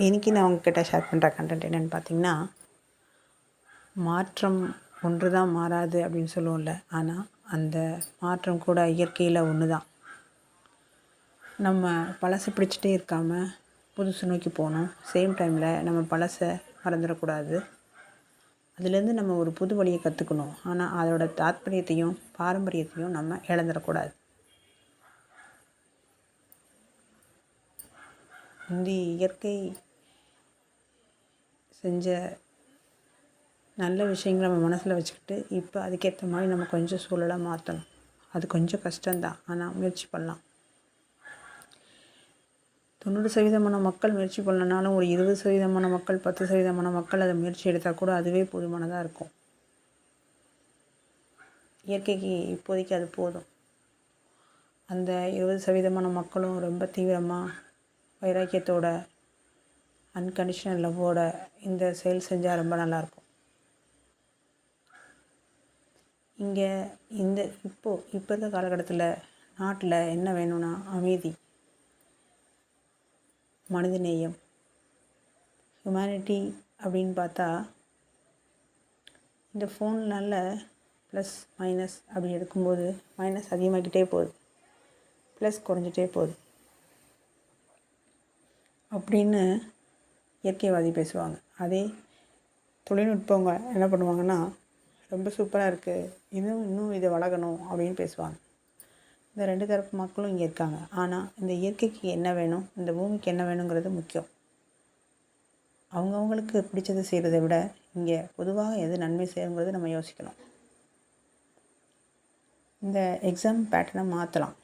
இன்றைக்கி நான் உங்ககிட்ட ஷேர் பண்ணுற கண்டென்ட் என்னென்னு பார்த்தீங்கன்னா மாற்றம் ஒன்று தான் மாறாது அப்படின்னு சொல்லுவோம்ல. ஆனால் அந்த மாற்றம் கூட இயற்கையில் ஒன்று தான் நம்ம பழசை பிடிச்சிட்டே இருக்காமல் புதுசு நோக்கி போகணும். சேம் டைமில் நம்ம பழசை மறந்துடக்கூடாது. அதுலேருந்து நம்ம ஒரு புது வழியை கற்றுக்கணும் ஆனால் அதோட தாத்பரியத்தையும் பாரம்பரியத்தையும் நம்ம இழந்துடக்கூடாது. முந்தி இயற்கை செஞ்ச நல்ல விஷயங்களை நம்ம மனசில் வச்சுக்கிட்டு இப்போ அதுக்கேற்ற மாதிரி நம்ம கொஞ்சம் சூழலாக மாற்றணும் அது கொஞ்சம் கஷ்டம்தான். ஆனால் முயற்சி பண்ணலாம். தொண்ணூறு சதவீதமான மக்கள் முயற்சி பண்ணலனாலும் ஒரு இருபது சதவீதமான மக்கள் பத்து சதவீதமான மக்கள் அதை முயற்சி எடுத்தால் கூட அதுவே போதுமானதாக இருக்கும். இயற்கைக்கு இப்போதைக்கு அது போதும். அந்த இருபது சதவீதமான மக்களும் ரொம்ப தீவிரமாக வைராக்கியத்தோட அன்கண்டிஷனல் லவ்வோட இந்த செயல் செஞ்சால் ரொம்ப நல்லாயிருக்கும் இங்கே இந்த இப்போது இப்போ இருக்க காலகட்டத்தில் நாட்டில் என்ன வேணும்னா அமைதி மனிதநேயம் ஹியூமனிட்டி அப்படின்னு பார்த்தா இந்த ஃபோன்னால் ப்ளஸ் மைனஸ் அப்படி எடுக்கும்போது மைனஸ் அதிகமாகிக்கிட்டே போகுது. ப்ளஸ் குறைஞ்சிட்டே போகுது. அப்படின்னு இயற்கைவாதி பேசுவாங்க. அதே தொழில்நுட்பங்க என்ன பண்ணுவாங்கன்னா ரொம்ப சூப்பராக இருக்குது இன்னும் இன்னும் இதை வளர்க்கணும் அப்படின்னு பேசுவாங்க. இந்த ரெண்டு தரப்பு மக்களும் இங்கே இருக்காங்க. ஆனால் இந்த இயற்கைக்கு என்ன வேணும் இந்த பூமிக்கு என்ன வேணுங்கிறது முக்கியம். அவங்கவுங்களுக்கு பிடிச்சதை செய்கிறத விட இங்கே பொதுவாக எது நன்மை செய்யுங்கிறது நம்ம யோசிக்கணும். இந்த எக்ஸாம் பேட்டர்னை மாற்றலாம்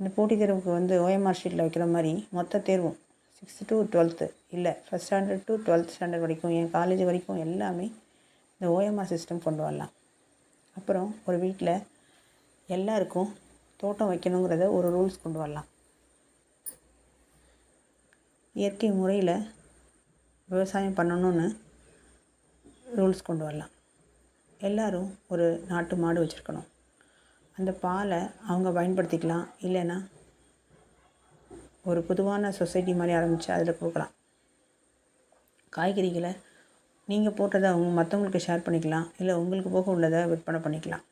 இந்த போட்டித் தேர்வுக்கு வந்து ஓஎம்ஆர் ஷீட்டில் வைக்கிற மாதிரி மொத்த தேர்வும் சிக்ஸ்த்து டு டுவெல்த்து இல்லை first standard to twelfth standard வரைக்கும் என் காலேஜ் வரைக்கும் எல்லாமே இந்த ஓஎம்ஆர் சிஸ்டம் கொண்டு வரலாம். அப்புறம் ஒரு வீட்டில் எல்லாருக்கும் தோட்டம் வைக்கணுங்கிறத ஒரு ரூல்ஸ் கொண்டு வரலாம். இயற்கை முறையில் விவசாயம் பண்ணணும்னு ரூல்ஸ் கொண்டு வரலாம். எல்லோரும் ஒரு நாட்டு மாடு வச்சுருக்கணும். அந்த பாலை அவங்க பயன்படுத்திக்கலாம் இல்லைன்னா ஒரு பொதுவான சொசைட்டி மாதிரி ஆரம்பித்து அதில் கொடுக்கலாம். காய்கறிகளை நீங்கள் போட்டதை அவங்க மற்றவங்களுக்கு ஷேர் பண்ணிக்கலாம் இல்லை உங்களுக்கு போக உள்ளதை விற்பனை பண்ணிக்கலாம்.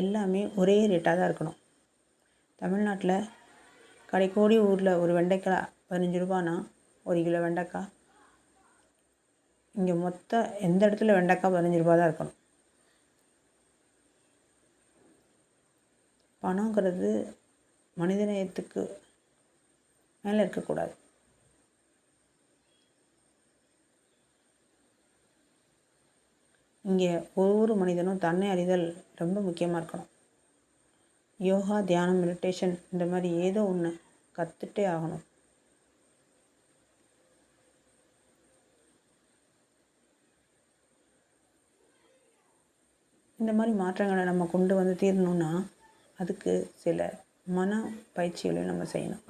எல்லாமே ஒரே ரேட்டாக தான் இருக்கணும். தமிழ்நாட்டில் கடைக்கோடி ஊரில் ஒரு வெண்டைக்காய் பதினஞ்சு ரூபானா ஒரு கிலோ வெண்டைக்காய் இங்கே மொத்த எந்த இடத்துல வெண்டைக்காய் பதினஞ்சு ரூபா தான் இருக்கணும். பணங்கிறது மனிதநேயத்துக்கு மேலே இருக்கக்கூடாது. இங்கே ஒவ்வொரு மனிதனும் தன்னை அறிதல் ரொம்ப முக்கியமாக இருக்கணும். யோகா தியானம் மெடிடேஷன் இந்த மாதிரி ஏதோ ஒன்று கற்றுட்டே ஆகணும். இந்த மாதிரி மாற்றங்களை நம்ம கொண்டு வந்து தீரணும்னா அதுக்கு சில மன பயிற்சிகளையும் நம்ம செய்யணும்.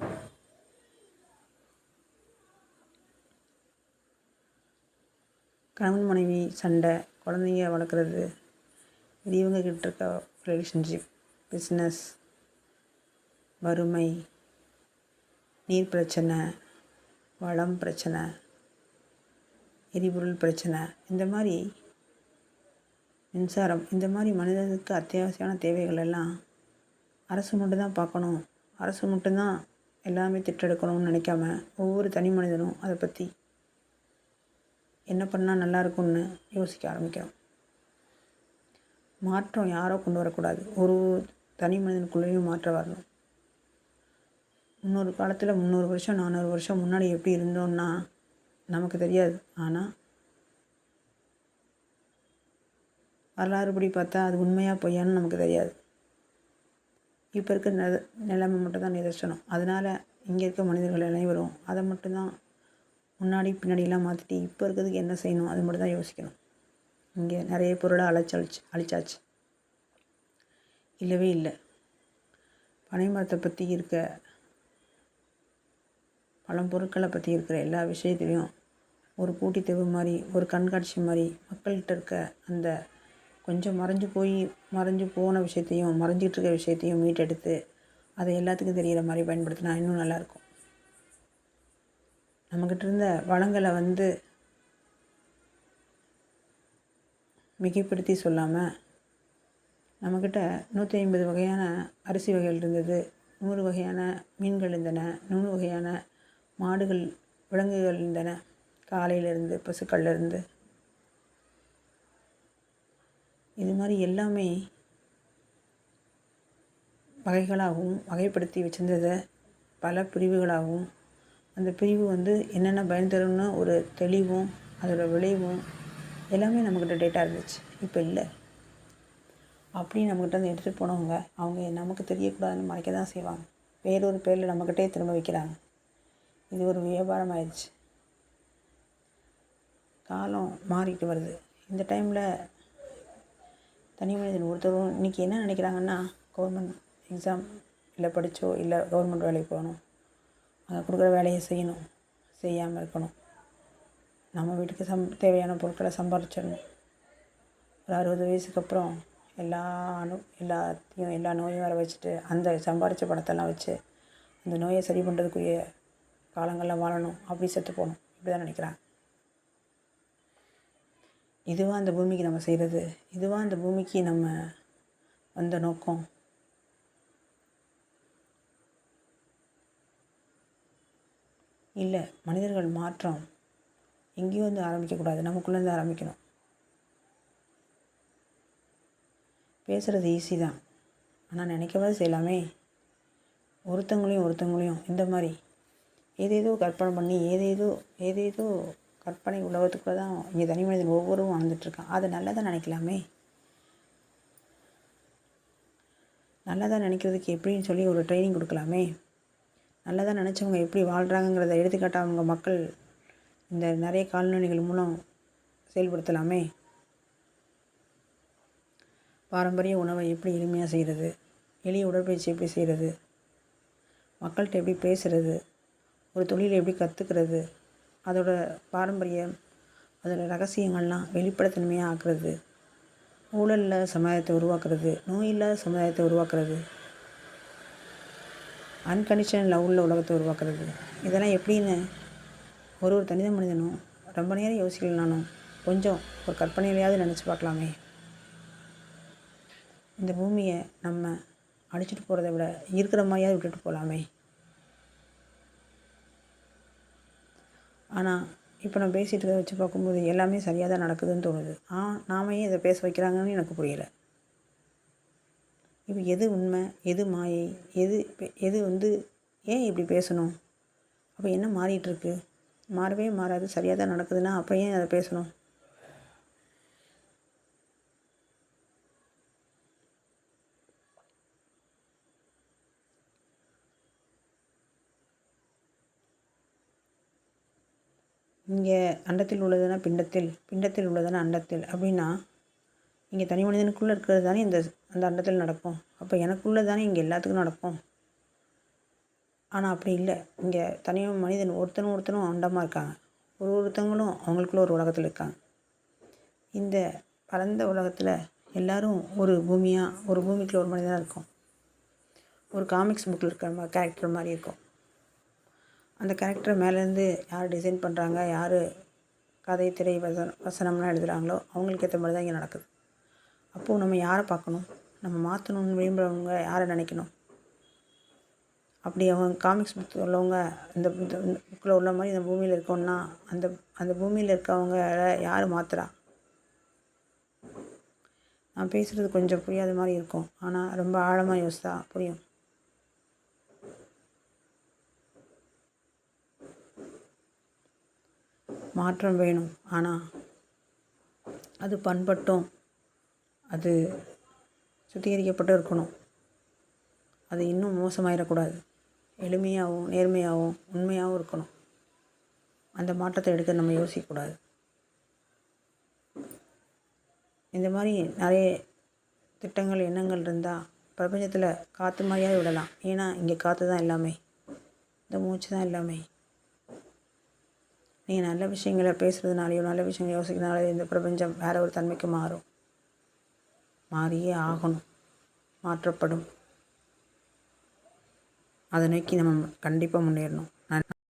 கணவன் மனைவி சண்டை குழந்தைங்க வளர்க்குறது பெரியவங்க கிட்ட இருக்க ரிலேஷன்ஷிப் பிஸ்னஸ் வறுமை நீர் பிரச்சனை வளம் பிரச்சனை எரிபொருள் பிரச்சனை இந்த மாதிரி மின்சாரம் இந்த மாதிரி மனிதனுக்கு அத்தியாவசியமான தேவைகள் எல்லாம் அரசு மட்டும்தான் பார்க்கணும். அரசு மட்டும்தான் எல்லாமே திட்டெடுக்கணும்னு நினைக்காம ஒவ்வொரு தனி மனிதனும் அதை பற்றி என்ன பண்ணால் நல்லா இருக்கும்னு யோசிக்க ஆரம்பிக்கிறோம். மாற்றம் யாரோ கொண்டு வரக்கூடாது. ஒரு தனி மனிதனுக்குள்ளேயும் மாற்றம் வரணும். முன்னொரு காலத்தில் முந்நூறு வருஷம் நானூறு வருஷம் முன்னாடி எப்படி இருந்தோம்னா நமக்கு தெரியாது. ஆனால் வரலாறுபடி பார்த்தா அது உண்மையாக பொய்யான்னு நமக்கு தெரியாது. இப்போ இருக்க நெ நிலைமை மட்டும் தான் நிதர்சனம். அதனால் இங்கே இருக்க மனிதர்கள் அனைவரும் அதை மட்டும்தான் முன்னாடி பின்னாடியெல்லாம் மாற்றிட்டு இப்போ இருக்கிறதுக்கு என்ன செய்யணும்? அது மட்டும் தான் யோசிக்கணும். இங்கே நிறைய பொருளை அழைச்சழிச்சு அழிச்சாச்சு. இல்லவே இல்லை. பனை மரத்தை பற்றி இருக்க பழம் பொருட்களை பற்றி இருக்கிற எல்லா விஷயத்துலையும் ஒரு போட்டித்தேர்வு மாதிரி ஒரு கண்காட்சி மாதிரி மக்கள்கிட்ட இருக்க அந்த கொஞ்சம் மறைஞ்சு போய் மறைஞ்சு போன விஷயத்தையும் மறைஞ்சிட்டு இருக்க விஷயத்தையும் மீட்டெடுத்து அதை எல்லாத்துக்கும் தெரிகிற மாதிரி பயன்படுத்தினா இன்னும் நல்லாயிருக்கும். நம்மக்கிட்ட இருந்த வளங்களை வந்து மிகைப்படுத்தி சொல்லாமல் நம்மக்கிட்ட நூற்றி ஐம்பது வகையான அரிசி வகைகள் இருந்தது. நூறு வகையான மீன்கள் இருந்தன. நூறு வகையான மாடுகள் விலங்குகள் இருந்தன. காலையிலேருந்து பசுக்கள்லேருந்து இது மாதிரி எல்லாமே வகைகளாகவும் வகைப்படுத்தி வச்சுருந்ததை பல பிரிவுகளாகவும் அந்த பிரிவு வந்து என்னென்ன பயன் தரும்னு ஒரு தெளிவும் அதோடய விளைவும் எல்லாமே நம்மக்கிட்ட டேட்டா இருந்துச்சு. இப்போ இல்லை. அப்படி நம்மக்கிட்ட வந்து எடுத்துகிட்டு போனவங்க அவங்க நமக்கு தெரியக்கூடாதுன்னு மறைக்க தான் செய்வாங்க. வேறொரு பேரில் நம்மக்கிட்டே திரும்ப வைக்கிறாங்க. இது ஒரு வியாபாரம் ஆயிடுச்சு காலம் மாறிட்டு வருது. இந்த டைமில் தனி மனிதன் ஒருத்தரும் இன்றைக்கி என்ன நினைக்கிறாங்கன்னா கவர்மெண்ட் எக்ஸாம் இல்லை படித்தோ இல்லை கவர்மெண்ட் வேலைக்கு போகணும். அங்கே கொடுக்குற வேலையை செய்யணும். செய்யாமல் இருக்கணும். நம்ம வீட்டுக்கு சம் தேவையான பொருட்களை சம்பாதிச்சிடணும் ஒரு அறுபது வயசுக்கு அப்புறம் எல்லா அணு எல்லாத்தையும் எல்லா நோயும் வர வச்சுட்டு அந்த சம்பாதிச்ச பணத்தெல்லாம் வச்சு அந்த நோயை சரி பண்ணுறதுக்குரிய காலங்களில் வாழணும். அப்படி செத்து போகணும். இப்படி தான் நினைக்கிறாங்க. இதுவாக அந்த பூமிக்கு நம்ம செய்கிறது இதுவாக அந்த பூமிக்கு நம்ம வந்த நோக்கம்? இல்லை மனிதர்கள் மாற்றம் எங்கேயும் வந்து ஆரம்பிக்கக்கூடாது நமக்குள்ளேருந்து ஆரம்பிக்கணும். பேசுகிறது ஈஸி தான். ஆனால் நினைக்கவாது செய்யலாமே. ஒருத்தங்களையும் ஒருத்தங்களையும் இந்த மாதிரி ஏதேதோ கற்பனை பண்ணி ஏதேதோ ஏதேதோ கற்பனை உலகத்துக்குள்ளே தான் இங்கே தனி மனிதன் ஒவ்வொருவரும் வாழ்ந்துட்டுருக்கான். அதை நல்லதாக நினைக்கலாமே? நல்லதாக நினைக்கிறதுக்கு எப்படின்னு சொல்லி ஒரு ட்ரைனிங் கொடுக்கலாமே? நல்லதாக நினச்சவங்க எப்படி வாழ்கிறாங்கங்கிறத எடுத்துக்காட்டாக அவங்க மக்கள் இந்த நிறைய கால்நடைகள் மூலம் செயல்படுத்தலாமே? பாரம்பரிய உணவை எப்படி எளிமையாக செய்கிறது எளிய உடற்பயிற்சி எப்படி செய்கிறது மக்கள்கிட்ட எப்படி பேசுகிறது ஒரு தொழிலை எப்படி கற்றுக்கிறது அதோட பாரம்பரியம் அதோடய ரகசியங்கள்லாம் வெளிப்படைத்தன்மையாக ஆக்குறது ஊழல் இல்லாத சமுதாயத்தை உருவாக்குறது நோய் இல்லாத சமுதாயத்தை உருவாக்குறது அன்கண்டிஷனல் லவ் உள்ள உலகத்தை உருவாக்குறது. இதெல்லாம் எப்படின்னு ஒரு ஒரு தனித மனிதனும் ரொம்ப நேரம் யோசிக்கலனாலும் கொஞ்சம் ஒரு கற்பனையிலையாவது நினச்சி பார்க்கலாமே. இந்த பூமியை நம்ம அடிச்சுட்டு போகிறத விட இருக்கிற மாதிரியாவது விட்டுட்டு போகலாமே ஆனால் இப்போ நான் பேசிகிட்டு வச்சு பார்க்கும்போது எல்லாமே சரியாக தான் நடக்குதுன்னு தோணுது. ஆ நாம ஏன் இதை பேச வைக்கிறாங்கன்னு எனக்கு புரியலை. இப்போ எது உண்மை எது மாயை எது எது வந்து ஏன் இப்படி பேசணும்? அப்போ என்ன மாறிட்டுருக்கு மாறவே மாறாது சரியாக தான் நடக்குதுன்னா அப்போ ஏன் அதை பேசணும்? இங்கே அண்டத்தில் உள்ளதுன்னா பிண்டத்தில் பிண்டத்தில் உள்ளதுன்னா அண்டத்தில். அப்படின்னா இங்கே தனி மனிதனுக்குள்ளே இருக்கிறது தானே இந்த அந்த அண்டத்தில் நடக்கும். அப்போ எனக்குள்ளே தானே இங்கே எல்லாத்துக்கும் நடக்கும். ஆனால் அப்படி இல்லை. இங்கே தனி மனிதன் ஒருத்தனும் ஒருத்தனும் அண்டமாக இருக்காங்க. ஒரு ஒருத்தவங்களும் அவங்களுக்குள்ள ஒரு உலகத்தில் இருக்காங்க. இந்த பரந்த உலகத்தில் எல்லோரும் ஒரு பூமியாக ஒரு பூமிக்குள்ள ஒரு மனிதனாக இருக்கும். ஒரு காமிக்ஸ் புக்கில் இருக்கிற மாதிரி கேரக்டர் மாதிரி இருக்கும். அந்த கேரக்டர் மேலேருந்து யார் டிசைன் பண்ணுறாங்க யார் கதை திரை வசனம் வசனம்லாம் எழுதுகிறாங்களோ அவங்களுக்கு ஏற்ற மாதிரி தான் இங்கே நடக்குது. அப்போது நம்ம யாரை பார்க்கணும்? நம்ம மாற்றணும்னு விரும்புகிறவங்க யாரை நினைக்கணும்? அப்படி அவங்க காமிக்ஸ் புக் உள்ளவங்க இந்த புக்கில் உள்ள மாதிரி இந்த பூமியில் இருக்கோன்னா அந்த அந்த பூமியில் இருக்கவங்க யார் மாற்றுறா நான் பேசுகிறது கொஞ்சம் புரியாத மாதிரி இருக்கும். ஆனால் ரொம்ப ஆழமாக யோசித்தா புரியும். மாற்றம் வேணும். ஆனால் அது பண்பட்டும். அது சுத்திகரிக்கப்பட்டு இருக்கணும். அது இன்னும் மோசமாயிடக்கூடாது. எளிமையாகவும் நேர்மையாகவும் உண்மையாகவும் இருக்கணும். அந்த மாற்றத்தை எடுக்க நம்ம யோசிக்கக்கூடாது. இந்த மாதிரி நிறைய திட்டங்கள் எண்ணங்கள் இருந்தால் பிரபஞ்சத்தில் காற்று மாதிரியாவது விடலாம். ஏன்னா இங்கே காற்று தான் எல்லாமே. இந்த மூச்சு தான் எல்லாமே. நீங்கள் நல்ல விஷயங்களை பேசுகிறதுனாலையோ நல்ல விஷயங்களை யோசிக்கிறதுனால இந்த பிரபஞ்சம் வேறு ஒரு தன்மைக்கு மாறும். மாறியே ஆகணும். மாற்றப்படும். அதை நோக்கி நம்ம கண்டிப்பாக முன்னேறணும்.